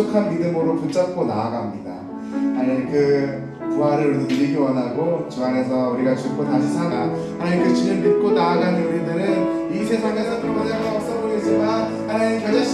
확실한 믿음으로 붙잡고 나아갑니다. 하나님 그 부활을 우리도 누리기 원하고 주 안에서 우리가 죽고 다시 사나 하나님 그 주님 믿고 나아가는 우리들은 이 세상에서 평화가 없어 보이지만 하나님 겨자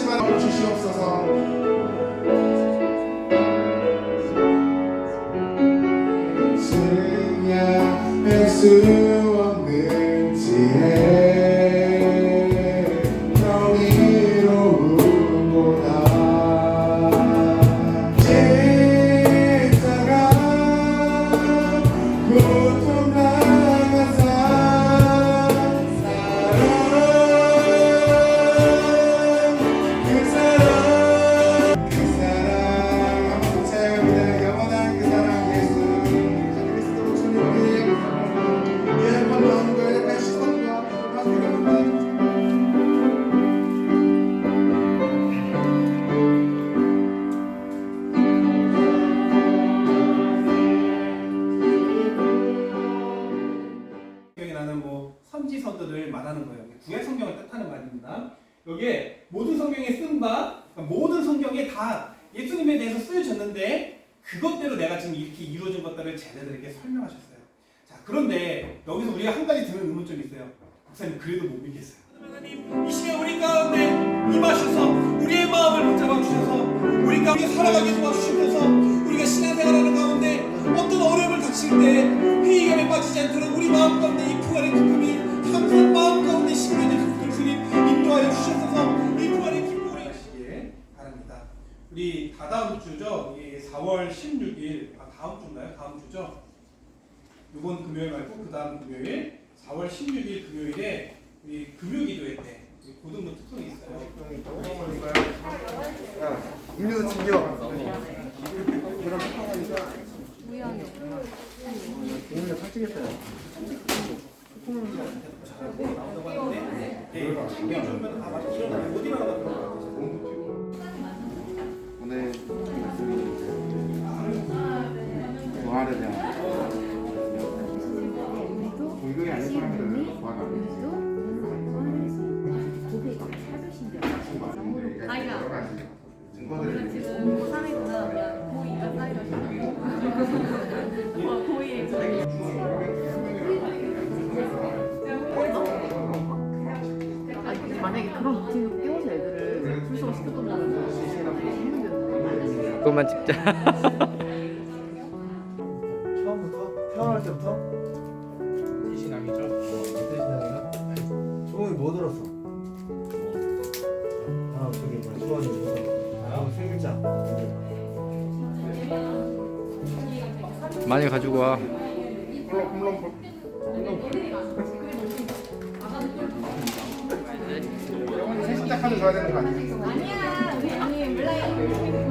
성경에 쓴 바, 그러니까 모든 성경에 다 예수님에 대해서 쓰여졌는데 그것대로 내가 지금 이렇게 이루어진 것들을 쟤네들에게 설명하셨어요. 자, 그런데 여기서 우리가 한 가지 드는 의문점이 있어요. 목사님 그래도 못 믿겠어요. 하나님 이 시간 우리 가운데 임하셔서 우리의 마음을 붙잡아 주셔서 우리 가운데 살아가게 도와주시면서 우리가 신앙생활하는 가운데 어떤 어려움을 닥칠 때 회의감에 빠지지 않도록 우리 마음 가운데 5월 16일 아, 다음 주인가요? 다음 주죠. 이번 금요일 말고 그 다음 금요일 4월 16일 금요일에 우리 금요기도회 때 고등부 특성이 있어요. 아, 야, 음료수 챙겨. 그럼 탁하니까 우연히. 오늘 살찌겠다. 챙겨주면 다 맞아. 일어나 못 일어나거든. 그것만 찍자. 처음부터 태어날 때부터 이신앙이죠. 대신하기가 조용히 뭐 들었어? 아 저기 뭐야 수원이 아 생일자 많이 가지고 와. 줘야 되는 거? 아니야. 우리 언니 온라인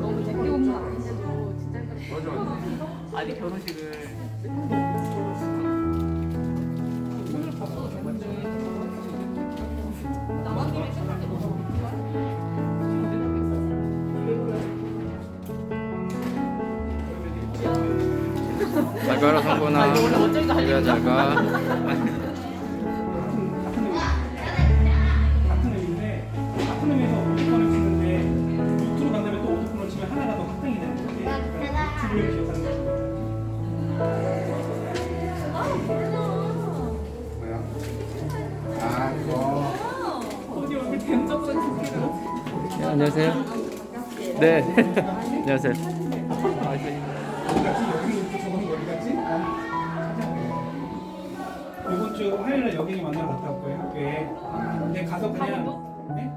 너무 제끼 온거 아니냐고 진짜 아니 결혼식을 잘 가라 성곤아. 잘 가. 안녕하세요. 네. 안녕하세요. 이번 주 화요일에 여기 만나러 갔다 올 거예요 학교에. 근데 가서 그냥 네?